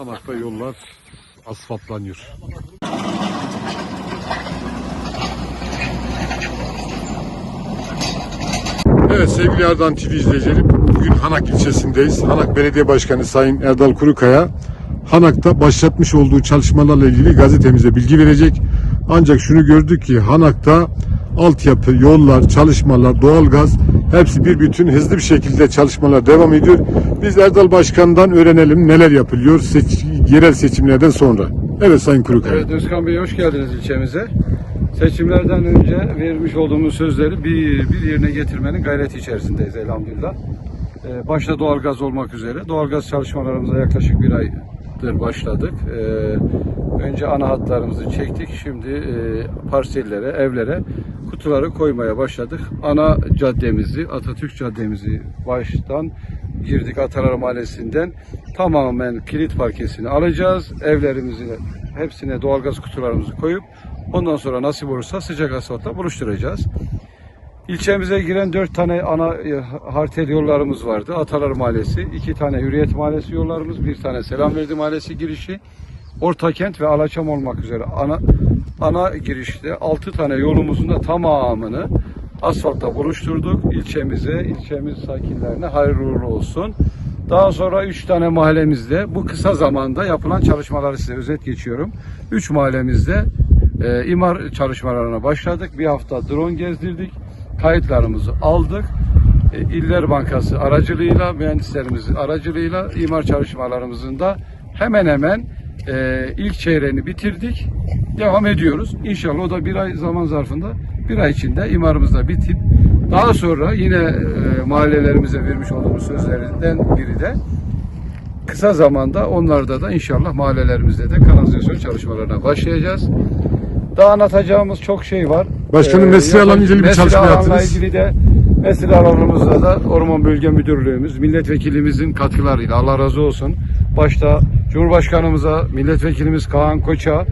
Anak'ta yollar asfaltlanıyor. Evet sevgili Erdan TV izleyicileri bugün Hanak ilçesindeyiz. Hanak Belediye Başkanı Sayın Erdal Kurukaya Hanak'ta başlatmış olduğu çalışmalarla ilgili gazetemize bilgi verecek. Ancak şunu gördük ki Hanak'ta altyapı, yollar, çalışmalar, doğalgaz hepsi bir bütün hızlı bir şekilde çalışmalar devam ediyor. Biz Erdal Başkan'dan öğrenelim neler yapılıyor seç- yerel seçimlerden sonra. Evet Sayın Kurukaya. Evet Özkan Bey hoş geldiniz ilçemize. Seçimlerden önce vermiş olduğumuz sözleri bir, bir yerine getirmenin gayreti içerisindeyiz elhamdülillah. Ee, başta doğalgaz olmak üzere. Doğalgaz çalışmalarımıza yaklaşık bir aydır başladık. Ee, önce ana hatlarımızı çektik. Şimdi e, parsellere, evlere kutuları koymaya başladık. Ana caddemizi, Atatürk Caddemizi baştan girdik Atalar Mahallesi'nden tamamen kilit parkesini alacağız. Evlerimizi hepsine doğalgaz kutularımızı koyup ondan sonra nasip olursa sıcak asfaltla buluşturacağız. İlçemize giren dört tane ana e, hartel yollarımız vardı. Atalar Mahallesi, iki tane Hürriyet Mahallesi yollarımız, bir tane Selamverdi Mahallesi girişi, Ortakent ve Alaçam olmak üzere ana ana girişte altı tane yolumuzun da tamamını asfaltta buluşturduk. İlçemize, ilçemiz sakinlerine hayırlı uğurlu olsun. Daha sonra üç tane mahallemizde bu kısa zamanda yapılan çalışmaları size özet geçiyorum. Üç mahallemizde e, imar çalışmalarına başladık. Bir hafta drone gezdirdik. Kayıtlarımızı aldık. E, İller Bankası aracılığıyla, mühendislerimizin aracılığıyla imar çalışmalarımızın da hemen hemen e, ilk çeyreğini bitirdik. Devam ediyoruz. İnşallah o da bir ay zaman zarfında bir ay içinde imarımız da bitip daha sonra yine e, mahallelerimize vermiş olduğumuz sözlerinden biri de kısa zamanda onlarda da inşallah mahallelerimizde de kanalizasyon çalışmalarına başlayacağız. Daha anlatacağımız çok şey var. Başkanım, mesire alanı ilgili bir çalışma yaptınız. ilgili de mesire alanımızda da Orman Bölge Müdürlüğümüz, milletvekilimizin katkılarıyla Allah razı olsun. Başta Cumhurbaşkanımıza, milletvekilimiz Kaan Koç'a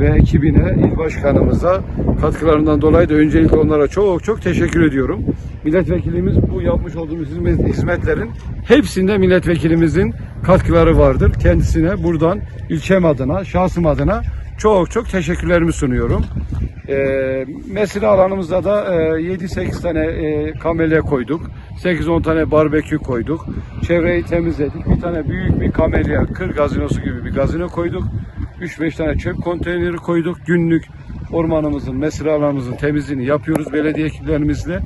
ve ekibine, il başkanımıza katkılarından dolayı da öncelikle onlara çok çok teşekkür ediyorum. Milletvekilimiz bu yapmış olduğumuz hizmet- hizmetlerin hepsinde milletvekilimizin katkıları vardır. Kendisine buradan ilçem adına, şahsım adına çok çok teşekkürlerimi sunuyorum. E, mesire alanımızda da e, 7-8 tane e, kamelya koyduk. 8-10 tane barbekü koyduk. Çevreyi temizledik. Bir tane büyük bir kamelya, kır gazinosu gibi bir gazino koyduk. 3-5 tane çöp konteyneri koyduk. Günlük ormanımızın, mesire alanımızın temizliğini yapıyoruz belediye ekiplerimizle.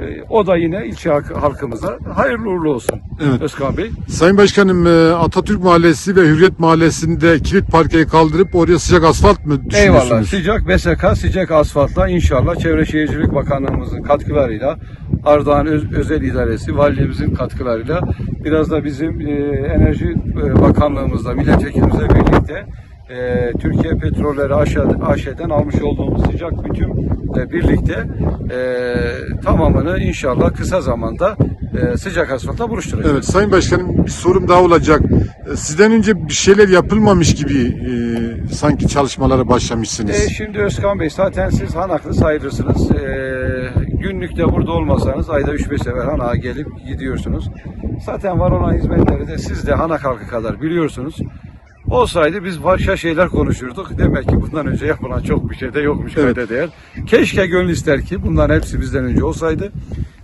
E, o da yine ilçe halk- halkımıza hayırlı uğurlu olsun. Evet. Özkan Bey. Sayın Başkanım e, Atatürk Mahallesi ve Hürriyet Mahallesi'nde kilit parkeyi kaldırıp oraya sıcak asfalt mı Eyvallah. düşünüyorsunuz? Sıcak BSK, sıcak asfaltla inşallah Çevre Şehircilik Bakanlığımızın katkılarıyla Ardahan Öz- Özel İdaresi, Valiliğimizin katkılarıyla biraz da bizim e, Enerji e, Bakanlığımızla, milletvekilimizle birlikte e, Türkiye Petrolleri AŞ- AŞ'den almış olduğumuz sıcak bütümle birlikte e, tamamını inşallah kısa zamanda e, sıcak asfalta buluşturacağız. Evet Sayın Başkanım bir sorum daha olacak. E, Sizden önce bir şeyler yapılmamış gibi e, sanki çalışmalara başlamışsınız. E, şimdi Özkan Bey zaten siz Hanaklı sayılırsınız. E, günlükte burada olmasanız ayda 3-5 sefer Hanak'a gelip gidiyorsunuz. Zaten var olan hizmetleri de siz de Hanak halkı kadar biliyorsunuz. Olsaydı biz başka şeyler konuşurduk. Demek ki bundan önce yapılan çok bir şey de yokmuş Evet. kayda değer. Keşke gönül ister ki bunların hepsi bizden önce olsaydı.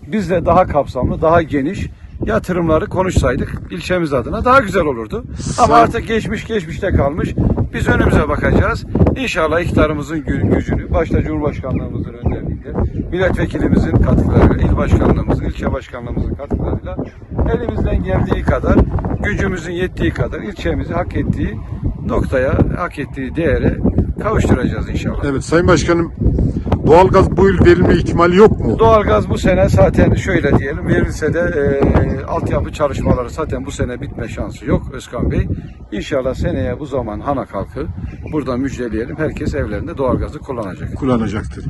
Biz de daha kapsamlı, daha geniş yatırımları konuşsaydık ilçemiz adına daha güzel olurdu. Ama Sağ- artık geçmiş geçmişte kalmış. Biz önümüze bakacağız. İnşallah iktidarımızın gü- gücünü başta Cumhurbaşkanlığımızın önderliğinde, milletvekilimizin katkılarıyla, il başkanlığımızın, ilçe başkanlığımızın katkılarıyla elimizden geldiği kadar, gücümüzün yettiği kadar ilçemizi hak ettiği noktaya, hak ettiği değere kavuşturacağız inşallah. Evet Sayın Başkanım doğalgaz bu yıl verilme ihtimali yok mu? Doğalgaz bu sene zaten şöyle diyelim verilse de e, altyapı çalışmaları zaten bu sene bitme şansı yok Özkan Bey. İnşallah seneye bu zaman Hanak halkı buradan müjdeleyelim. Herkes evlerinde doğalgazı kullanacak. kullanacaktır.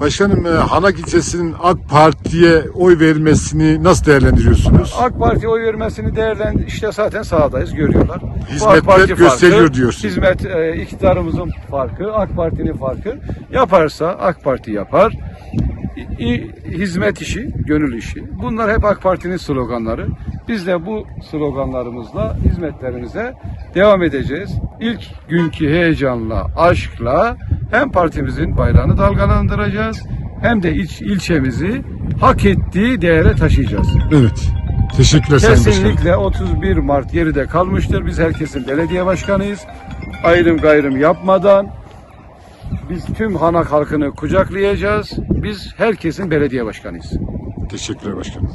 Başkanım e, Hanak ilçesinin AK Parti'ye oy verilmesini nasıl değerlendiriyorsunuz? AK Parti oy vermesini değerlen işte zaten sahadayız görüyorlar. Hizmetler AK Parti gösteriyor farkı, diyorsun. Hizmet e, iktidarımızın farkı, AK Parti'nin farkı. Yaparsa AK Parti yapar. İ- i- hizmet işi, gönül işi. Bunlar hep AK Parti'nin sloganları. Biz de bu sloganlarımızla hizmetlerimize devam edeceğiz. İlk günkü heyecanla, aşkla hem partimizin bayrağını dalgalandıracağız hem de iç, ilçemizi hak ettiği değere taşıyacağız. Evet. Teşekkürler Sayın Başkanım. Kesinlikle 31 Mart geride kalmıştır. Biz herkesin belediye başkanıyız. Ayrım gayrım yapmadan biz tüm Hanak halkını kucaklayacağız. Biz herkesin belediye başkanıyız. Teşekkürler başkanım.